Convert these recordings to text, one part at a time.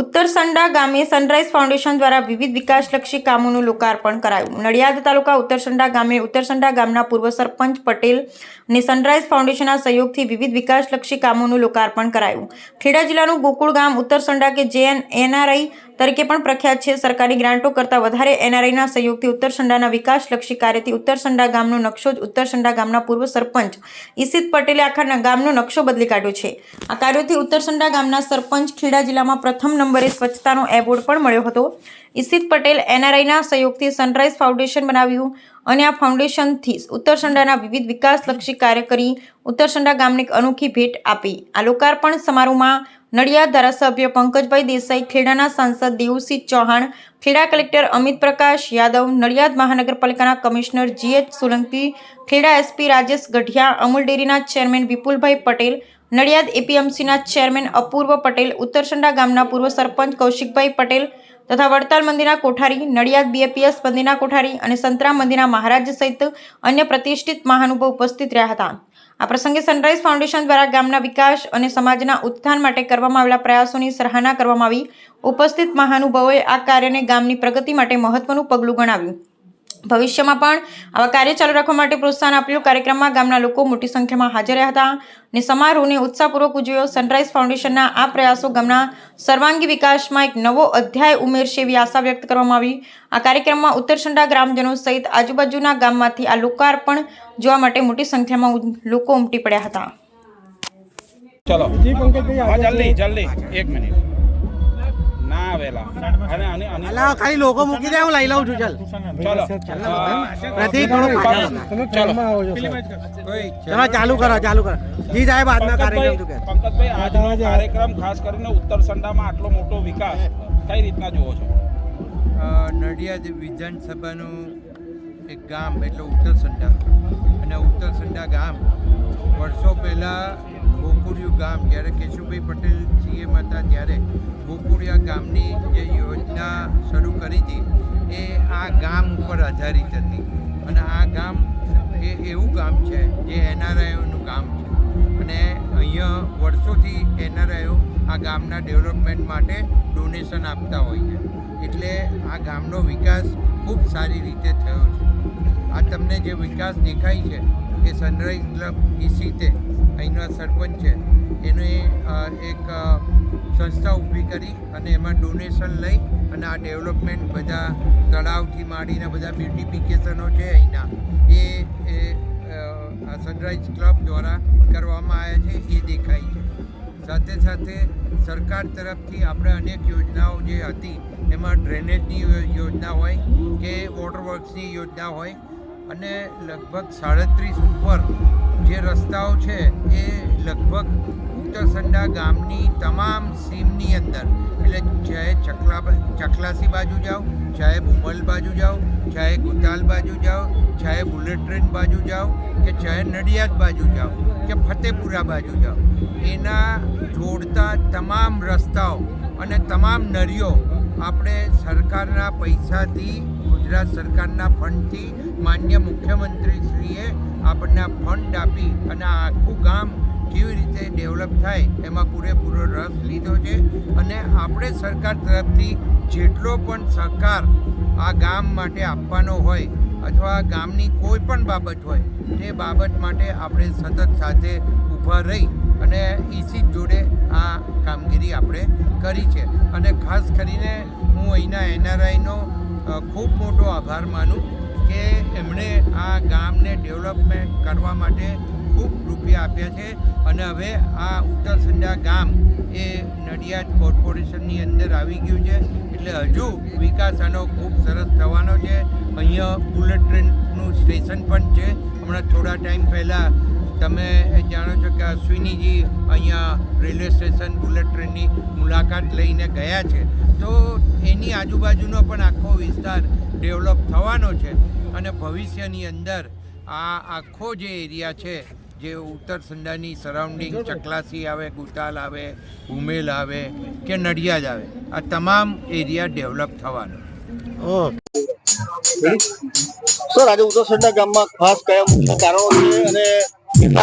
ઉત્તરસંડા ગામે sunrise foundation દ્વારા વિવિધ વિકાસલક્ષી કામોનું લોકાર્પણ કરાયું. નડિયાદ તાલુકા ઉત્તરસંડા ગામે ઉત્તરસંડા ગામના પૂર્વ સરપંચ પટેલ અને સનરાઈઝ ફાઉન્ડેશનના સહયોગથી વિવિધ વિકાસલક્ષી કામોનું લોકાર્પણ કરાયું. ખેડા જિલ્લાનું ગોકુળ ગામ ઉત્તરસંડા કે જે એનઆરઆઈ તરીકે પણ પ્રખ્યાત છે. સરકારી ગ્રાન્ટો કરતાં વધારે એનઆરઆઈના સહયોગથી ઉત્તરસંડાના વિકાસલક્ષી કાર્યથી ઉત્તરસંડા ગામનો નકશો જ ઉત્તરસંડા ગામના પૂર્વ સરપંચ ઈશિત પટેલે આખા ગામનો નકશો બદલી કાઢ્યો છે. આ કાર્યોથી ઉત્તરસંડા ગામના સરપંચ ખેડા જિલ્લામાં પ્રથમ નંબરે સ્વચ્છતાનો એવોર્ડ પણ મળ્યો હતો. ઈશિત પટેલ એનઆરઆઈના સહયોગથી સનરાઈઝ ફાઉન્ડેશન બનાવ્યું અને આ ફાઉન્ડેશનથી ઉત્તરસંડાના વિવિધ વિકાસલક્ષી કાર્ય કરી ઉત્તરસંડા ગામને એક અનોખી ભેટ આપી. આ લોકાર્પણ સમારોહમાં નડિયાદ ધારાસભ્ય પંકજભાઈ દેસાઈ, ખેડાના સાંસદ દેવસિંહ ચૌહાણ, ખેડા કલેક્ટર અમિત પ્રકાશ યાદવ, નડિયાદ મહાનગરપાલિકાના commissioner GH Solanki, Kheda SP Rajesh Gadhiya, Amul ડેરીના ચેરમેન વિપુલભાઈ પટેલ નડિયાદ એપીએમસીના ચેરમેન અપૂર્વ પટેલ, ઉત્તરસંડા ગામના પૂર્વ સરપંચ કૌશિકભાઈ પટેલ તથા વડતાલ મંદિરના કોઠારી, નડિયાદ બીએપીએસ મંદિરના કોઠારી અને સંતરામ મંદિરના મહારાજ સહિત અન્ય પ્રતિષ્ઠિત મહાનુભાવ ઉપસ્થિત રહ્યા હતા. આ પ્રસંગે સનરાઈઝ ફાઉન્ડેશન દ્વારા ગામના વિકાસ અને સમાજના ઉત્થાન માટે કરવામાં આવેલા પ્રયાસોની સરાહના કરવામાં આવી. ઉપસ્થિત મહાનુભાવોએ આ કાર્યને ગામની પ્રગતિ માટે મહત્વનું પગલું ગણાવ્યું. ભવિષ્યમાં પણ આવા કાર્ય ચાલુ રાખવા માટે પ્રોત્સાહન આપ્યું. કાર્યક્રમમાં ગામના લોકો મોટી સંખ્યામાં હાજર રહ્યા હતા અને સમારોહને ઉત્સાહપૂર્વક ઉજવ્યો. સનરાઈઝ ફાઉન્ડેશનના આ પ્રયાસો ગામના સર્વાંગી વિકાસમાં એક નવો અધ્યાય ઉમેરશે એવી આશા વ્યક્ત કરવામાં આવી. આ કાર્યક્રમમાં ઉત્તરસંડા ગ્રામજનો સહિત આજુબાજુના ગામમાંથી આ લોકાર્પણ જોવા માટે મોટી સંખ્યામાં લોકો ઉમટી પડ્યા હતા. ચલો. જલ્દી જલ્દી. એક મિનિટ. ના અને અને અને ખાલી લોકો મૂકી દે હું લઈ લઉં છું ચાલ. ચલો. પ્રતિક થોડું. ચલો. ચાલુ. કરો ચાલુ કરો. જી સાહેબ આજનો કાર્યક્રમ શું કે પંકજભાઈ આજનો કાર્યક્રમ ખાસ કરીને ઉત્તર સંડામાં આટલો મોટો વિકાસ કઈ રીતના જુઓ છો? નડિયાદ વિધાનસભાનું એક ગામ એટલે ઉત્તર સંડા. અને ઉત્તર સંડા ગામ વર્ષો પહેલાં ગોકુળિયું ગામ જ્યારે કેશુભાઈ પટેલ સીએમ હતા ત્યારે ગોકુળિયા ગામની જે યોજના શરૂ કરી હતી, એ આ ગામ ઉપર આધારિત હતી. અને આ ગામ એ એવું ગામ છે જે એનઆરઆઈઓનું ગામ છે. અને અહીંયા વર્ષોથી એનઆરઆઈઓ આ ગામના ડેવલપમેન્ટ માટે ડોનેશન આપતા હોય છે. એટલે આ ગામનો વિકાસ ખૂબ સારી રીતે થયો છે. આ તમને જે વિકાસ દેખાય છે, એ સનરાઈઝ ક્લબ ઈસીતે અહીંના સરપંચ છે, એને એક સંસ્થા ઊભી કરી અને એમાં ડોનેશન લઈ અને આ ડેવલપમેન્ટ બધા તળાવથી માંડીને બધા બ્યુટિફિકેશનો છે અહીંના. એ આ સનરાઈઝ ક્લબ દ્વારા કરવામાં આવ્યા છે, એ દેખાય છે. સાથે સાથે સરકાર તરફથી આપણે અનેક યોજનાઓ જે હતી, એમાં ડ્રેનેજની યોજના હોય કે વોટરવર્ક્સની યોજના હોય અને લગભગ સાડત્રીસ ઉપર જે રસ્તાઓ છે, એ લગભગ ઉત્તરસંડા ગામની તમામ સીમની અંદર. એટલે ચાહે ચકલા ચકલાસી બાજુ જાઓ, ચાહે ભૂમલ બાજુ જાઓ, ચાહે ગુતાલ બાજુ જાઓ, ચાહે બુલેટ ટ્રેન બાજુ જાઓ, કે ચાહે નડિયાદ બાજુ જાઓ, કે ફતેપુરા બાજુ જાઓ, એના જોડતા તમામ રસ્તાઓ અને તમામ નળીઓ આપણે સરકારના પૈસાથી ગુજરાત સરકારના ફંડથી માન્ય મુખ્યમંત્રીશ્રીએ આપણને આ ફંડ આપી અને આખું ગામ કેવી રીતે ડેવલપ થાય એમાં પૂરેપૂરો રસ લીધો છે. અને આપણે સરકાર તરફથી જેટલો પણ સહકાર આ ગામ માટે આપવાનો હોય અથવા ગામની કોઈ પણ બાબત હોય તે બાબત માટે આપણે સતત સાથે ઊભા રહી અને ઈસી જોડે આ કામગીરી આપણે કરી છે. અને ખાસ કરીને હું અહીંના એનઆરઆઈનો ખૂબ મોટો આભાર માનું કે એમણે આ ગામને ડેવલપમેન્ટ કરવા માટે ખૂબ રૂપિયા આપ્યા છે અને હવે આ ઉત્તરસંડા ગામ એ નડિયાદ કોર્પોરેશનની અંદર આવી ગયું છે. એટલે હજુ વિકાસ આનો ખૂબ સરસ થવાનો છે. અહીંયા બુલેટ ટ્રેનનું સ્ટેશન પણ છે. હમણાં થોડા ટાઈમ પહેલાં તમે જાણો છો કે અશ્વિનીજી અહીંયા રેલવે સ્ટેશન, બુલેટ ટ્રેનની મુલાકાત લઈને ગયા છે. તો એની આજુબાજુનો પણ આખો વિસ્તાર ડેવલપ થવાનો છે અને ભવિષ્યની અંદર આ આખો જે એરિયા છે, જે ઉત્તર સંડાની સરાઉન્ડિંગ, ચકલાસી આવે, ગુતાલ આવે, ઉમેલ આવે કે નડિયાદ આવે, આ તમામ એરિયા ડેવલપ થવાનો. સર, આજે ઉત્તરસંડા ગામમાં ખાસ કયા મુખ્ય કારણો છે અને બન્યું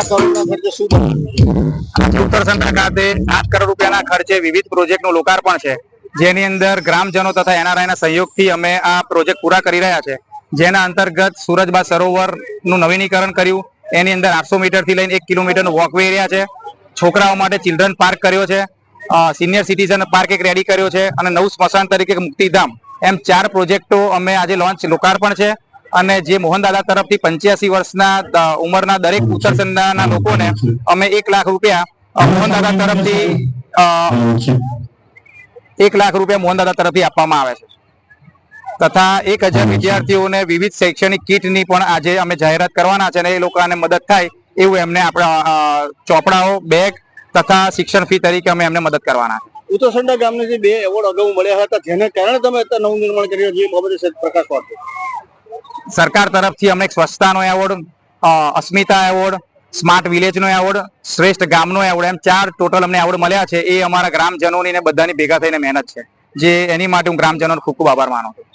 ઉત્તરસંડા ખાતે આઠ કરોડ રૂપિયાના ખર્ચે વિવિધ પ્રોજેક્ટનું લોકાર્પણ છે. જેની અંદર ગ્રામજનો તથા એનઆરઆઈના સહયોગથી અમે આ પ્રોજેક્ટ પૂરા કરી રહ્યા છે. જેના અંતર્ગત સુરજબા સરોવરનું નવીનીકરણ કર્યું. એની અંદર આઠસો મીટરથી લઈને એક કિલોમીટરનો વોકવે એરિયા છે. છોકરાઓ માટે ચિલ્ડ્રન પાર્ક કર્યો છે. સિનિયર સિટીઝન પાર્ક એક રેડી કર્યો છે. અને નવું સ્મશાન તરીકે મુક્તિધામ. એમ ચાર પ્રોજેક્ટો અમે આજે લોન્ચ લોકાર્પણ છે. અને જે મોહનદાદા તરફથી પંચ્યાસી વર્ષના ઉંમરના દરેક ઉત્તરસંધાના લોકોને અમે એક લાખ રૂપિયા મોહનદાદા તરફથી એક લાખ રૂપિયા મોહનદાદા તરફથી આપવામાં આવે છે. તથા એક હજાર વિદ્યાર્થીઓને વિવિધ શૈક્ષણિક કીટની પણ આજે અમે જાહેરાત કરવાના છે અને એ લોકોને મદદ થાય એવું એમને આપણા ચોપડાઓ બેગ તથા શિક્ષણ ફી તરીકે અમે એમને મદદ કરવાના છે. ઉત્તરસંડા ગામને જે બે એવોર્ડ અગાઉ મળ્યા હતા જેને કારણે તમે અત્યારે નવું નિર્માણ કરી રહ્યા છો એ બાબતે પ્રકાશ પાડજો સરકાર તરફથી અમને સ્વચ્છતાનો એવોર્ડ અસ્મિતા એવોર્ડ, સ્માર્ટ વિલેજનો એવોર્ડ, શ્રેષ્ઠ ગામનો એવોર્ડ, એમ ચાર ટોટલ અમને એવોર્ડ મળ્યા છે. એ અમારા ગ્રામજનોની ને બધાની ભેગા થઈને મહેનત છે. જે એની માટે હું ગ્રામજનોનો ખૂબ ખૂબ આભાર માનું છું.